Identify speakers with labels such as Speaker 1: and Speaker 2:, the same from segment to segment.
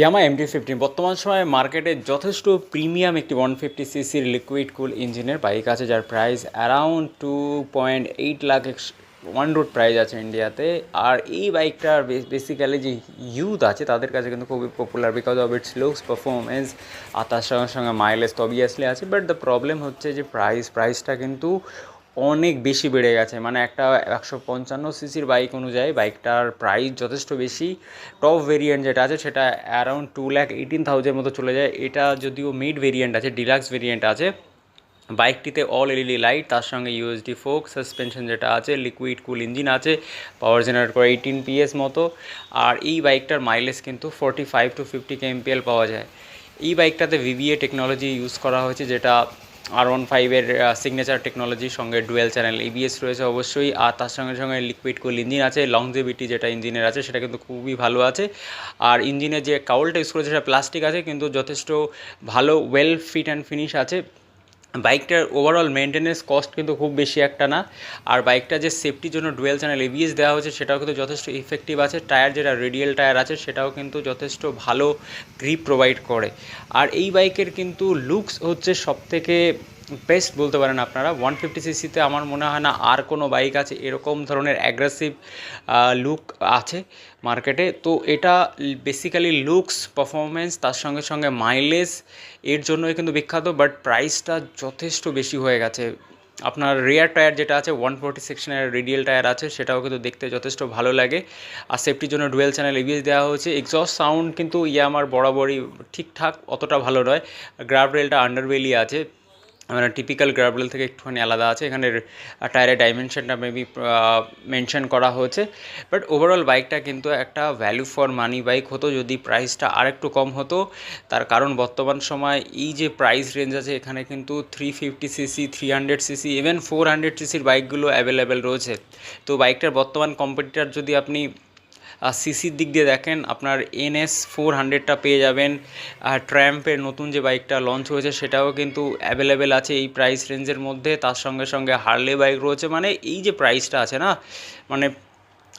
Speaker 1: ইয়ামা MT fifteen বর্তমান সময়ে মার্কেটে যথেষ্ট প্রিমিয়াম একটি ওয়ান ফিফটি সিসির লিকুইড কুল ইঞ্জিনের বাইক আছে, যার price around two point eight lakh on road price আছে ইন্ডিয়াতে আর এই বাইকটার বেসিক্যালি যে ইউথ আছে, তাদের কাছে কিন্তু খুবই popular because of its looks performance আর তার সঙ্গে সঙ্গে মাইলেজ তো অবভিয়াসলি আছে বাট দ্য প্রবলেম হচ্ছে যে প্রাইস প্রাইসটা কিন্তু অনেক বেশি বেড়ে গেছে। মানে একটা একশো পঞ্চান্ন সিসির বাইক অনুযায়ী বাইকটার প্রাইস যথেষ্ট বেশি। টপ ভেরিয়েন্ট যেটা আছে সেটা around two lakh eighteen thousand মতো চলে যায়। এটা যদিও মিড ভেরিয়েন্ট আছে ডিলাক্স ভেরিয়েন্ট আছে। বাইকটিতে অল এলইডি লাইট তার সঙ্গে ইউএসডি ফোক সাসপেনশন যেটা আছে লিকুইড কুল ইঞ্জিন আছে পাওয়ার জেনারেট করে এইটিন পিএস মতো। আর এই বাইকটার মাইলেজ কিন্তু forty five to fifty KMPL পাওয়া যায়। এই বাইকটাতে ভিভিএ টেকনোলজি ইউজ করা হয়েছে, যেটা আর ওয়ান ফাইভের সিগনেচার টেকনোলজির সঙ্গে ডুয়েল চ্যানেল এবিএস রয়েছে অবশ্যই। আর তার সঙ্গে সঙ্গে লিকুইড কুল ইঞ্জিন আছে লংজেভিটি যেটা ইঞ্জিনের আছে, সেটা কিন্তু খুবই ভালো আছে। আর ইঞ্জিনের যে কাউলটা ইউজ করেছে, সেটা প্লাস্টিক আছে, কিন্তু যথেষ্ট ভালো ওয়েল ফিট অ্যান্ড ফিনিশ আছে। বাইকটার ওভারঅল মেনটেনেন্স কস্ট কিন্তু খুব বেশি একটা না। আর বাইকটা যে সেফটির জন্য ডুয়েল চ্যানেল এবিএস দেওয়া হয়েছে, সেটাও কিন্তু যথেষ্ট ইফেক্টিভ আছে। টায়ার যেটা রেডিয়াল টায়ার আছে, সেটাও কিন্তু যথেষ্ট ভালো গ্রিপ প্রোভাইড করে। আর এই বাইকের কিন্তু লুকস হচ্ছে সবথেকে বেস্ট বলতে পারেন আপনারা। ওয়ান ফিফটি সিসিতে আমার মনে হয় না আর কোনো বাইক আছে, এরকম ধরনের অ্যাগ্রেসিভ লুক আছে মার্কেটে তো এটা বেসিক্যালি লুকস পারফরমেন্স তার সঙ্গে সঙ্গে মাইলেজ এর জন্যই কিন্তু বিখ্যাত বাট প্রাইসটা যথেষ্ট বেশি হয়ে গেছে। আপনার রেয়ার টায়ার যেটা আছে ওয়ান ফোর্টি সেকশনের রেডিয়াল টায়ার আছে, সেটাও কিন্তু দেখতে যথেষ্ট ভালো লাগে। আর সেফটির জন্য ডুয়েল চ্যানেল এবিএস দেওয়া হয়েছে। এক্সস্ট সাউন্ড কিন্তু ইয়ে আমার বরাবরই ঠিকঠাক, অতটা ভালো নয়। গ্রাফ রেলটা আন্ডারবেলি আছে। মানে টিপিক্যাল গ্রাভেল থেকে একটুখানি আলাদা আছে। এখানে টায়ারের ডাইমেনশনটা মেবি মেনশন করা হয়েছে। বাট ওভারঅল বাইকটা কিন্তু একটা ভ্যালু ফর মানি বাইক হতো যদি প্রাইসটা আরেকটু কম হতো। তার কারণ বর্তমান সময় এই যে প্রাইস রেঞ্জ আছে, এখানে কিন্তু three fifty CC three hundred CC even four hundred সিসির বাইকগুলো অ্যাভেলেবেল রয়েছে। তো বাইকটার বর্তমান কম্পিটিটার যদি আপনি সিসির দিক দিয়ে দেখেন, আপনার এনএস ফোর হান্ড্রেডটা পেয়ে যাবেন। আর ট্র্যাম্পের নতুন যে বাইকটা লঞ্চ হয়েছে, সেটাও কিন্তু অ্যাভেলেবেল আছে এই প্রাইস রেঞ্জের মধ্যে। তার সঙ্গে সঙ্গে হার্লে বাইক রয়েছে। মানে এই যে প্রাইসটা আছে না মানে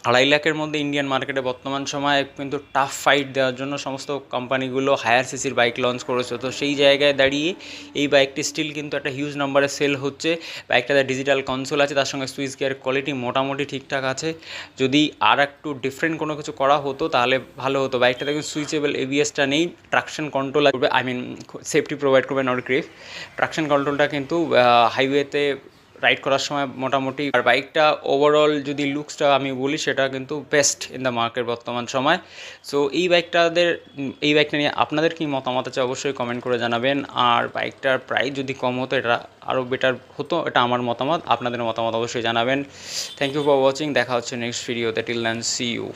Speaker 1: আড়াই লাখের মধ্যে ইন্ডিয়ান মার্কেটে বর্তমান সময়ে কিন্তু টাফ ফাইট দেওয়ার জন্য সমস্ত কোম্পানিগুলো হায়ার সিসির বাইক লঞ্চ করেছে। তো সেই জায়গায় দাঁড়িয়ে এই বাইকটি স্টিল কিন্তু একটা হিউজ নাম্বারে সেল হচ্ছে। বাইকটাতে ডিজিটাল কনসোল আছে, তার সঙ্গে সুইচ গিয়ার কোয়ালিটি মোটামুটি ঠিকঠাক আছে। যদি আর একটু ডিফারেন্ট কোনো কিছু করা হতো, তাহলে ভালো হতো। বাইকটা দেখুন সুইচেবল এবিএসটা নেই ট্রাকশন কন্ট্রোল করবে আই মিন সেফটি প্রোভাইড করবে নট গ্রিফ ট্রাকশন কন্ট্রোলটা কিন্তু হাইওয়েতে রাইড করার সময় মোটামুটি আর বাইকটা ওভারঅল যদি লুকসটা আমি বলি, সেটা কিন্তু বেস্ট ইন দ্য মার্কেট বর্তমান সময়। সো এই বাইকটাদের এই বাইকটা নিয়ে আপনাদের কী মতামত আছে অবশ্যই কমেন্ট করে জানাবেন। আর বাইকটার প্রাইস যদি কম হতো, এটা আরও বেটার হতো, এটা আমার মতামত। আপনাদের মতামত অবশ্যই জানাবেন। থ্যাংক ইউ ফর ওয়াচিং দেখা হচ্ছে নেক্সট ভিডিওতে টিল দেন সি ইউ